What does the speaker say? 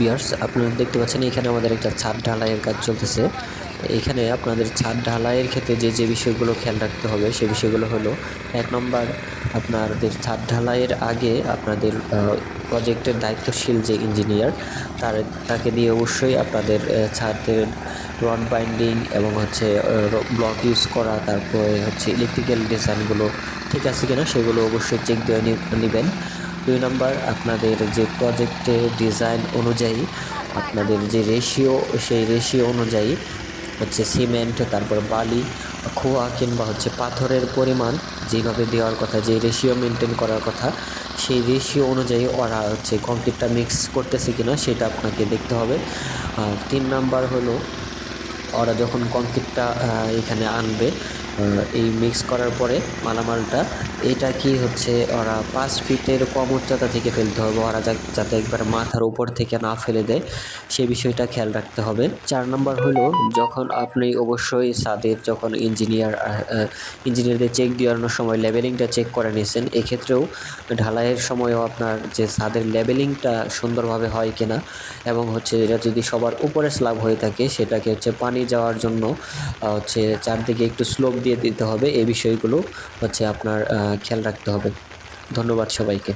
বিয়ার্স আপনারা দেখতে পাচ্ছেন এখানে আমাদের একটা ছাদ ঢালাইয়ের কাজ চলতেছে। এখানে আপনাদের ছাদ ঢালাইয়ের ক্ষেত্রে যে যে বিষয়গুলো খেয়াল রাখতে হবে, সে বিষয়গুলো হলো, এক নম্বর, আপনাদের ছাদ ঢালাইয়ের আগে আপনাদের প্রজেক্টের দায়িত্বশীল যে ইঞ্জিনিয়ার, তার, তাকে দিয়ে অবশ্যই আপনাদের ছাদের রড বাইন্ডিং এবং হচ্ছে ব্লক ইউজ করা, তারপরে হচ্ছে ইলেকট্রিক্যাল ডিজাইনগুলো ঠিক আছে কিনা, সেগুলো অবশ্যই চেক দিয়ে নেবেন। দুই নম্বর, আপনাদের যে প্রজেক্টের ডিজাইন অনুযায়ী, আপনাদের যে রেশিও সেই রেশিও অনুযায়ী হচ্ছে সিমেন্ট তারপর বালি, খোয়া কিংবা হচ্ছে পাথরের পরিমাণ যেভাবে দেওয়ার কথা, যে রেশিও মেনটেন করার কথা, সেই রেশিও অনুযায়ী ওরা হচ্ছে কংক্রিটটা মিক্স করতেছে কিনা সেটা আপনাকে দেখতে হবে। আর তিন নাম্বার হলো, ওরা যখন কংক্রিটটা এখানে আনবে এই মিক্স করার পরে মালামালটা, এটা কি হচ্ছে, ওরা পাঁচ ফিটের কম উচ্চতা থেকে ফেলতে হবে, ওরা যাতে একবার মাথার উপর থেকে না ফেলে দেয় সেই বিষয়টা খেয়াল রাখতে হবে। চার নম্বর হলো, যখন আপনি অবশ্যই সাদের যখন ইঞ্জিনিয়ার ইঞ্জিনিয়ারদের চেক দেওয়ানোর সময় লেভেলিংটা চেক করে নিয়েছেন, এক্ষেত্রেও ঢালাইয়ের সময়ও আপনার যে ছাদের লেবেলিংটা সুন্দরভাবে হয় কিনা, এবং হচ্ছে এটা যদি সবার উপরে স্ল্যাব হয়ে থাকে, সেটাকে হচ্ছে পানি যাওয়ার জন্য হচ্ছে চারদিকে একটু স্লোপ দিয়ে দিতে হবে। এই বিষয়গুলো হচ্ছে আপনার খেয়াল রাখতে হবে। ধন্যবাদ সবাইকে।